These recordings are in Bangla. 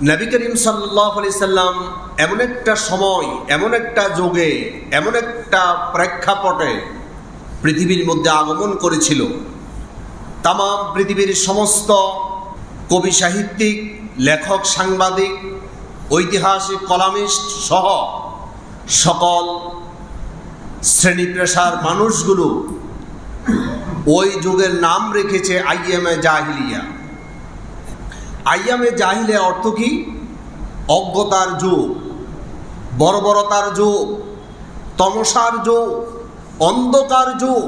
নবী করিম সাল্লাহ আলি সাল্লাম এমন একটা সময়, এমন একটা যোগে, এমন একটা প্রেক্ষাপটে পৃথিবীর মধ্যে আগমন করেছিল। তাম পৃথিবীর সমস্ত কবি সাহিত্যিক, লেখক, সাংবাদিক, ঐতিহাসিক কলামিস্ট সহ সকল শ্রেণি পেশার মানুষগুলো ওই যুগের নাম রেখেছে আইএমএ জাহিলিয়া। আইয়ামে জাহিলে অর্থ কি? অজ্ঞতার যুগ, বর্বরতার যুগ, তমসার যুগ, অন্ধকার যুগ।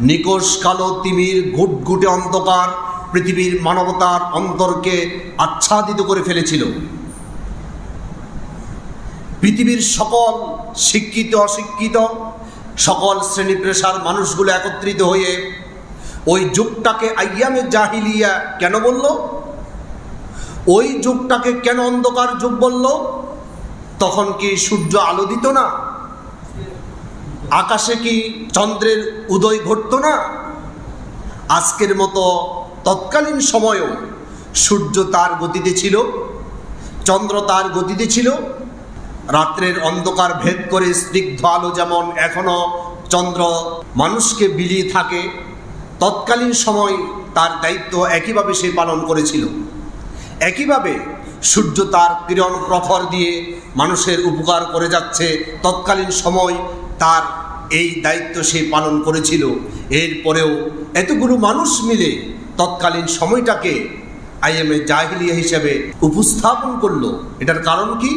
নিকোষ কালো তিমির ঘুটঘুটে অন্ধকার পৃথিবীর মানবতার অন্তরকে আচ্ছাদিত করে ফেলেছিল। পৃথিবীর সকল শিক্ষিত, অশিক্ষিত, সকল শ্রেণি পেশার মানুষগুলো একত্রিত হয়ে ওই যুগটাকে আইয়ামে জাহিলিয়া কেন বলল? ওই যুগটাকে কেন অন্ধকার যুগ বলল? তখন কি সূর্য আলো দিত না? আকাশে কি চন্দ্রের উদয় ঘটত না? আজকের মতো তৎকালীন সময়েও সূর্য তার গতিতে ছিল, চন্দ্র তার গতিতে ছিল, রাত্রের অন্ধকার ভেদ করে স্নিগ্ধ আলো যেমন এখনও চন্দ্র মানুষকে বিলিয়ে থাকে তৎকালীন সময় তার দায়িত্ব একইভাবে সে পালন করেছিল। একইভাবে সূর্য তার কিরণ প্রখর দিয়ে মানুষের উপকার করে যাচ্ছে। তৎকালীন সময় তার এই দায়িত্ব সে পালন করেছিল। এরপরেও এতগুলো মানুষ মিলে তৎকালীন সময়টাকে আইএমএ জাহিলিয়া হিসেবে উপস্থাপন করল। এটার কারণ কি?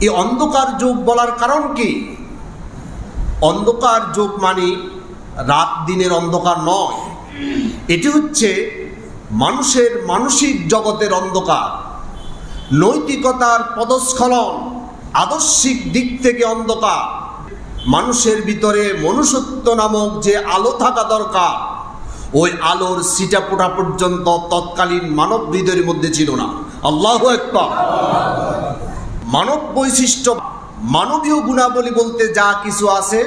এই অন্ধকার যুগ বলার কারণ কি? অন্ধকার যুগ মানে রাত দিনের অন্ধকার নয়। এটি হচ্ছে মানুষের মানসিক জগতের অন্ধকার। নৈতিকতার পদস্খলন আদর্শিক দিক থেকে অন্ধকার। মানুষের ভিতরে মনুষ্যত্ব নামক যে আলো থাকা দরকার, ওই আলোর সিটাপোটা পর্যন্ত তৎকালীন মানব হৃদয়ের মধ্যে ছিল না। আল্লাহ একবার মানব বৈশিষ্ট্য, মানবীয় গুণাবলী বলতে যা কিছু আছে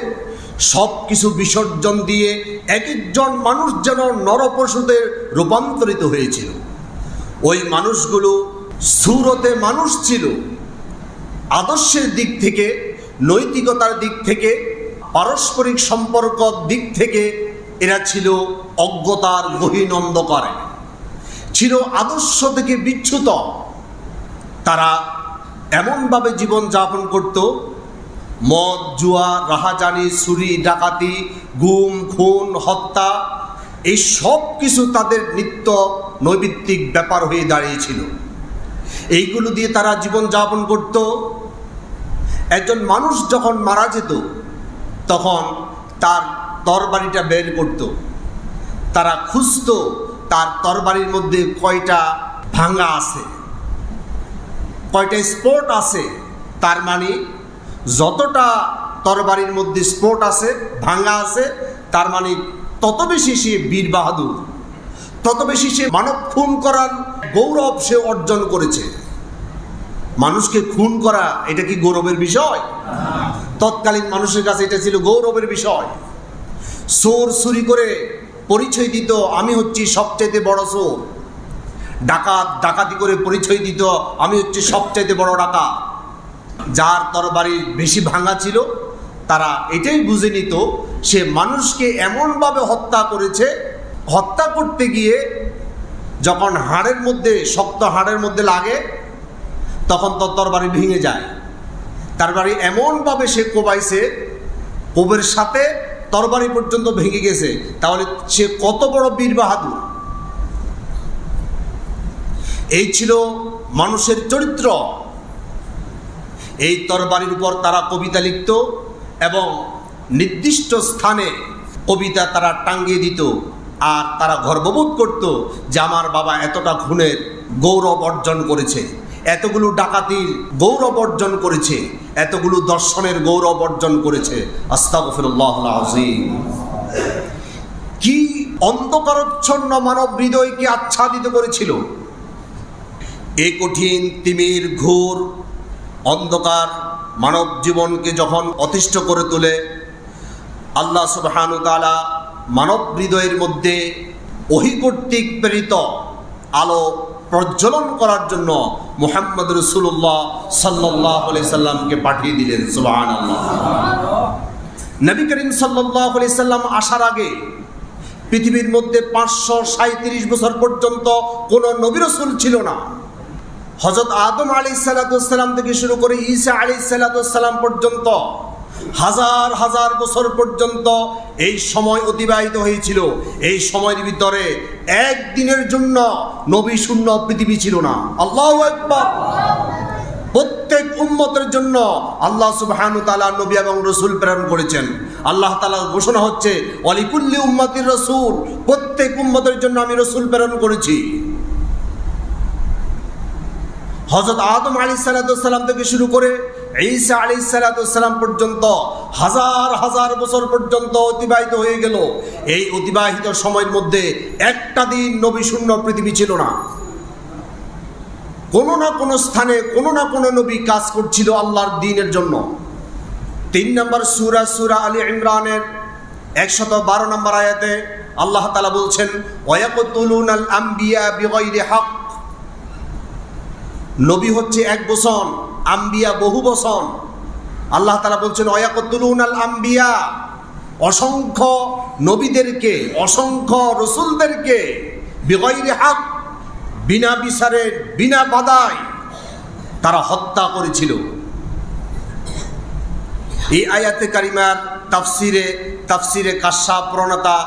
সব কিছু বিসর্জন দিয়ে এক একজন মানুষ যেন নরপশুদের রূপান্তরিত হয়েছিল। ওই মানুষগুলো সুরতে মানুষ ছিল। আদর্শের দিক থেকে, নৈতিকতার দিক থেকে, পারস্পরিক সম্পর্ক দিক থেকে এরা ছিল অজ্ঞতার গহীন অন্ধকারে। ছিল আদর্শ থেকে বিচ্যুত। তারা এমনভাবে জীবন যাপন করত মদ, জুয়া, রাহাজানি, চুরি, ডাকাতি, গুম, খুন, হত্যা, এই সব কিছু তাদের নিত্য নৈবিত্তিক ব্যাপার হয়ে দাঁড়িয়েছিল। এইগুলো দিয়ে তারা জীবন যাপন করত। একজন মানুষ যখন মারা যেত, তখন তার তরবারিটা বের করত। তারা খুঁজত, তার তরবারির মধ্যে কয়টা ভাঙা আছে, কয়টা স্পোর্ট আছে, তার মানে যতটা তরবারির মধ্যে স্পোর্ট আছে ভাঙা আছে, তার মানে তত বেশি সে বীর বাহাদুর। তত বেশি সে মানব খুন করার গৌরব সে অর্জন করেছে। মানুষকে খুন করা, এটা কি গৌরবের বিষয়? তৎকালীন মানুষের কাছে এটা ছিল গৌরবের বিষয়। সোর চুরি করে পরিচয় দিত, আমি হচ্ছি সবচাইতে বড় সোর ডাকাত, ডাকাতি করে পরিচয় দিত, আমি হচ্ছে সবচাইতে বড় ডাকাত। যার তরবারি বেশি ভাঙা ছিল, তারা এটাই বুঝে নিত, সে মানুষকে এমনভাবে হত্যা করেছে, হত্যা করতে গিয়ে যখন হাড়ের মধ্যে, শক্ত হাড়ের মধ্যে লাগে, তখন তো তরবারি ভেঙে যায়। তার বাড়ি এমনভাবে সে কোবাইছে, কোবের সাথে তরবারি পর্যন্ত ভেঙে গেছে। তাহলে সে কত বড় বীর বাহাদুর? এই ছিল মানুষের চরিত্র। এই তরবারির উপর তারা কবিতা লিখত এবং নির্দিষ্ট স্থানে কবিতা তারা টাঙ্গিয়ে দিত আর তারা গর্ববোধ করত যে আমার বাবা এতটা খুনের গৌরব অর্জন করেছে, এতগুলো ডাকাতির গৌরব অর্জন করেছে, এতগুলো দর্শনের গৌরব অর্জন করেছে। আস্তাগফিরুল্লাহ কি অন্ধকারচ্ছন্ন মানব হৃদয়কে আচ্ছাদিত করেছিল? এ কঠিন তিমির ঘোর অন্ধকার মানব জীবনকে যখন অতিষ্ঠ করে তোলে, আল্লাহ সুবহানু তাআলা মানব হৃদয়ের মধ্যে ওহি কর্তৃক প্রেরিত আলো প্রজ্বলন করার জন্য মোহাম্মদ রসুল্লাহ সাল্লাহ সাল্লামকে পাঠিয়ে দিলেন সুবাহান নবী করিম সাল্লাহ সাল্লাম আসার আগে পৃথিবীর মধ্যে পাঁচশো সাঁত্রিশ বছর পর্যন্ত কোনো নবী রসুল ছিল না। হজরত আদম আলী সাল্লাতাম থেকে শুরু করে ঈসা আলী সাল্লাতাম পর্যন্ত, হাজার হাজার বছর পর্যন্ত এই সময় অতিবাহিত হয়েছিল। এই সময়ের ভিতরে একদিনের জন্য নবী শূন্য পৃথিবী ছিল না। আল্লাহ প্রত্যেক উম্মতের জন্য আল্লাহ সুবহানু তালা নবী এবং রসুল প্রেরণ করেছেন। আল্লাহ তালা ঘোষণা হচ্ছে অলিকুল্লি উম্মতির রসুল। প্রত্যেক উম্মতের জন্য আমি রসুল প্রেরণ করেছি। হজরত আদম আলী সালাতাম থেকে শুরু করে ঈসা আলী সালাতাম পর্যন্ত হাজার হাজার বছর পর্যন্ত অতিবাহিত হয়ে গেল। এই অতিবাহিত সময়ের মধ্যে একটা দিন নবী শূন্য পৃথিবী ছিল না। কোনো না কোনো স্থানে কোনো না কোনো নবী কাজ করছিল আল্লাহর দিনের জন্য। তিন নম্বর সুরা সুরা আলী ইমরানের একশত বারো নম্বর আয়াতে আল্লাহ তালা বলছেন ওয়াকুতুলুন আল আম্বিয়া হক। নবী হচ্ছে এক বসন আম্বিয়া বহু বসন আল্লাহ তালা বলছেন ওয়াকুতুলুন আল আম্বিয়া অসংখ্য নবীদেরকে, অসংখ্য রসুলদেরকে বিগয়রি হক, বিনা বিচারের বিনা বাদায় তারা হত্যা করেছিল। এই আয়াতে কারিমার তাফসিরে তাফসিরে কাশ্যা প্রণতা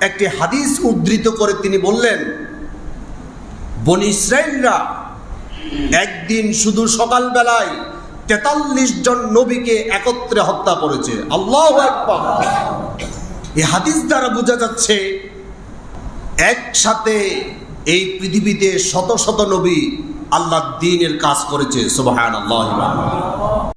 একটি হাদিস উদ্ধৃত করে তিনি বললেন, বনি ইসরায়েলরা একদিন শুধু সকাল বেলায় তেতাল্লিশ জন নবীকে একত্রে হত্যা করেছে। আল্লাহ এই হাদিস দ্বারা বোঝা যাচ্ছে, একসাথে এই পৃথিবীতে শত শত নবী আল্লাহ দিনের কাজ করেছে। সুবাহ আল্লাহ